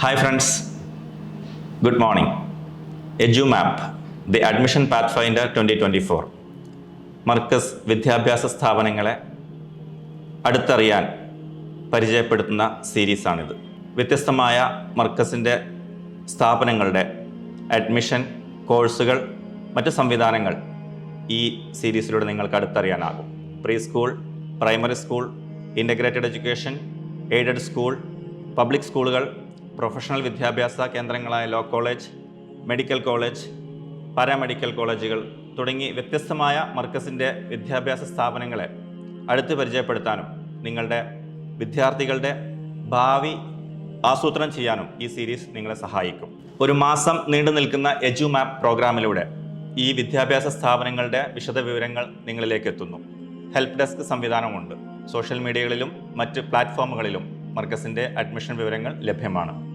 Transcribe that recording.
Hi friends, good morning. EduMap, the Admission Pathfinder 2024. Markaz വിദ്യാഭ്യാസ സ്ഥാപനങ്ങളെ അടുത്തറിയാൻ പരിചയപ്പെടുത്തുന്ന സീരീസാണിത് വ്യത്യസ്തമായ മർക്കസിന്റെ സ്ഥാപനങ്ങളുടെ അഡ്മിഷൻ കോഴ്സുകൾ മറ്റ് സംവിധാനങ്ങൾ ഈ സീരീസിലൂടെ നിങ്ങൾക്ക് അടുത്തറിയാനാകും pre school primary school integrated education aided school public സ്കൂളുകൾ പ്രൊഫഷണൽ വിദ്യാഭ്യാസ കേന്ദ്രങ്ങളായ law college medical college paramedical കോളേജുകൾ തുടങ്ങി വ്യത്യസ്തമായ മർക്കസിന്റെ വിദ്യാഭ്യാസ സ്ഥാപനങ്ങളെ അടുത്ത് പരിചയപ്പെടുത്താനും നിങ്ങളുടെ വിദ്യാർത്ഥികളുടെ ഭാവി ആസൂത്രണം ചെയ്യാനും ഈ സീരീസ് നിങ്ങളെ സഹായിക്കും. ഒരു മാസം നീണ്ടു നിൽക്കുന്ന എജു മാപ്പ് പ്രോഗ്രാമിലൂടെ ഈ വിദ്യാഭ്യാസ സ്ഥാപനങ്ങളുടെ വിശദവിവരങ്ങൾ നിങ്ങളിലേക്ക് എത്തുന്നു. ഹെൽപ്പ് ഡെസ്ക് സംവിധാനമുണ്ട്. സോഷ്യൽ മീഡിയകളിലും മറ്റ് പ്ലാറ്റ്ഫോമുകളിലും മർക്കസിന്റെ അഡ്മിഷൻ വിവരങ്ങൾ ലഭ്യമാണ്.